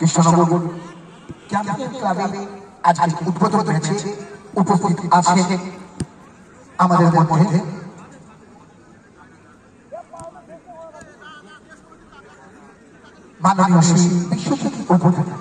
Krishnanagar campaign ক্লাবে আজকে উদ্বোধন হয়েছে উপস্থিত আছে আমাদের মধ্যে। মাননীয় শ্রী বিশ্বজিৎ উপজেলা